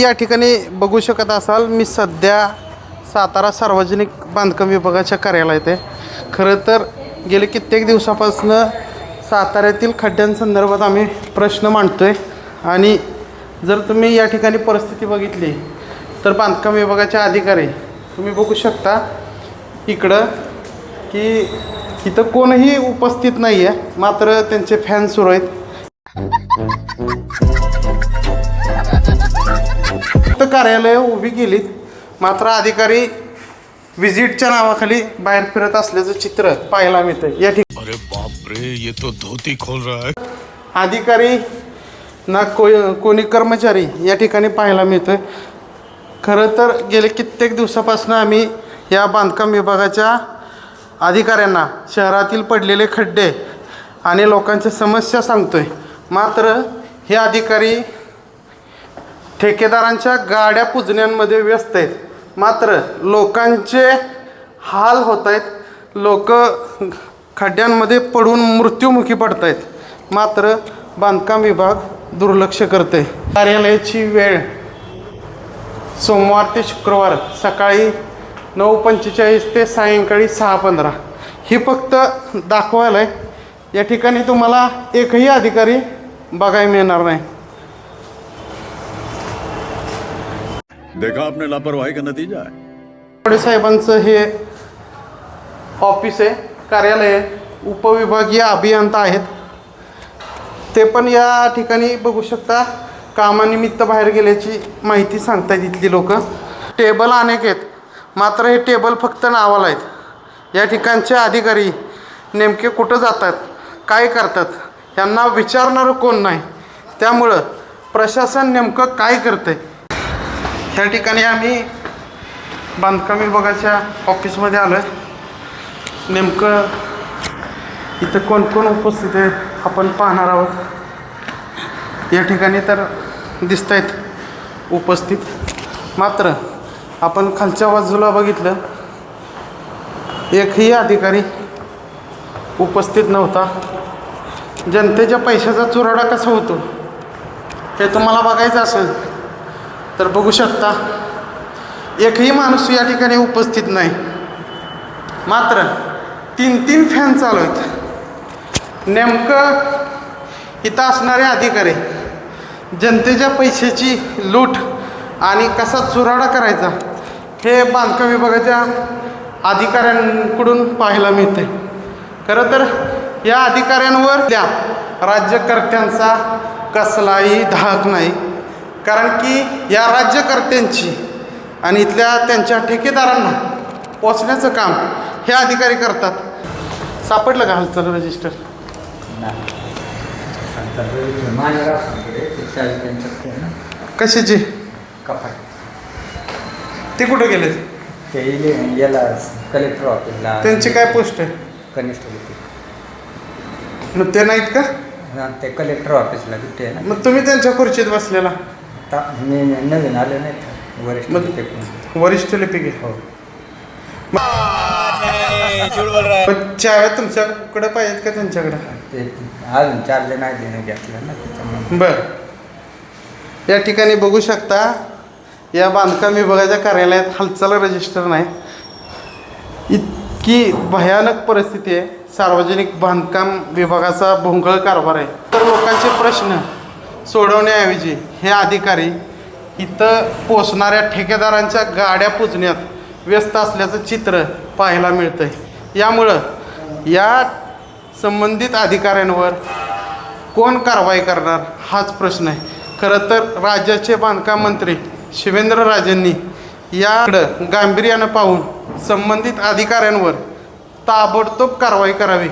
या ठिकाणी बघू शकत असाल मी सध्या सातारा सार्वजनिक बांधकाम विभागाच्या कार्यालयात आहे. खरं तर गेले कित्येक दिवसापासून साताऱ्यातील खड्ड्यांसंदर्भात आम्ही प्रश्न मांडतो आहे आणि जर तुम्ही या ठिकाणी परिस्थिती बघितली तर बांधकाम विभागाचे अधिकारी तुम्ही बघू शकता इकडं की इथं कोणीही उपस्थित नाही आहे मात्र त्यांचे फॅन सुरू आहेत. फक्त कार्यालय उभी केलीत. मात्र अधिकारी व्हिजिटच्या नावाखाली बाहेर फिरत असल्याचं चित्र पाहायला मिळतं या ठिकाणी अरे बाप रे ये तो धोती खोल रहा है. अधिकारी ना को कोणी कर्मचारी या ठिकाणी पाहायला मिळतोय. खरं तर गेले कित्येक दिवसापासून आम्ही या बांधकाम विभागाच्या अधिकाऱ्यांना शहरातील पडलेले खड्डे आणि लोकांच्या समस्या सांगतोय. मात्र हे अधिकारी ठेकेदारांच्या गाड्या पुजण्यांमध्ये व्यस्त आहेत. मात्र लोकांचे हाल होत आहेत. लोक खड्ड्यांमध्ये पडून मृत्युमुखी पडत आहेत. मात्र बांधकाम विभाग दुर्लक्ष करते. कार्यालयाची वेळ. सोमवार ते शुक्रवार सकाळी नऊ पंचेचाळीस ते सायंकाळी सहा पंधरा. ही फक्त दाखवायला आहे. या ठिकाणी तुम्हाला एकही अधिकारी बघायला मिळणार नाही. देखा आपने लापरवाही का नतीजा है। फडे साहेबांचं हे ऑफिस आहे कार्यालय आहे उपविभागीय अभियंता आहेत. ते पण या ठिकाणी बघू शकता कामानिमित्त बाहेर गेल्याची माहिती सांगतायत इथली लोक. टेबल अनेक आहेत मात्र हे टेबल फक्त नावाला आहेत. या ठिकाणचे अधिकारी नेमके कुठं जातात काय करतात यांना विचारणारं कोण नाही. त्यामुळं प्रशासन नेमकं काय करतं आहे ह्या ठिकाणी आम्ही बांधकाम विभागाच्या ऑफिसमध्ये आलो आहे नेमकं इथं कोण कोण उपस्थित आहे आपण पाहणार आहोत. या ठिकाणी तर दिसत आहेत उपस्थित. मात्र आपण खालच्या बाजूला बघितलं एकही अधिकारी उपस्थित नव्हता. जनतेच्या पैशाचा चुराडा कसा होतो हे तुम्हाला बघायचं असेल. तर बघू शकता. एकही माणूस या ठिकाणी उपस्थित नाही. मात्र तीन तीन फॅन चालू आहेत. नेमकं इथं असणारे अधिकारी जनतेच्या पैशाची लूट आणि कसा चुराडा करायचा हे बांधकाम विभागाच्या अधिकाऱ्यांकडून पाहायला मिळते खरं तर या अधिकाऱ्यांवर त्या राज्यकर्त्यांचा कसलाही धाक नाही. कारण की या राज्यकर्त्यांची आणि इथल्या त्यांच्या ठेकेदारांना पोचण्याचं काम हे अधिकारी करतात. सापडलं का हालचाल रजिस्टर? कशाची? कपाट ते कुठे गेले? ते याला कलेक्टर ऑफिसला त्यांची काय पोस्ट आहे? कनिष्ठ होते मग ते नाहीत का? ते कलेक्टर ऑफिसला कुठे आहे ना. मग तुम्ही त्यांच्या खुर्चीत बसलेला. आता मी नवीन आले नाही वरिष्ठ मग- होते पण. वरिष्ठ लिपिक आहे हो. पण चाव्या तुमच्याकडे पाहिजेत का त्यांच्याकडे? ते अजून चार्ज नाही देणं घेतलं ना त्याच्यामुळे. बर. या ठिकाणी बघू शकता या बांधकाम विभागाच्या कार्यालयात हालचाल रजिस्टर नाही. इतकी भयानक परिस्थिती आहे. सार्वजनिक बांधकाम विभागाचा भोंगळ कारभार आहे. तर लोकांचे प्रश्न सोडवण्याऐवजी हे अधिकारी इथं पोचणाऱ्या ठेकेदारांच्या गाड्या पुजण्यात व्यस्त असल्याचं चित्र पाहायला मिळतं आहे यामुळं या संबंधित अधिकाऱ्यांवर कोण कारवाई करणार हाच प्रश्न आहे. खरं तर राज्याचे बांधकाम मंत्री शिवेंद्र राजेंनी याकडं गांभीर्यानं पाहून संबंधित अधिकाऱ्यांवर ताबडतोब कारवाई करावी.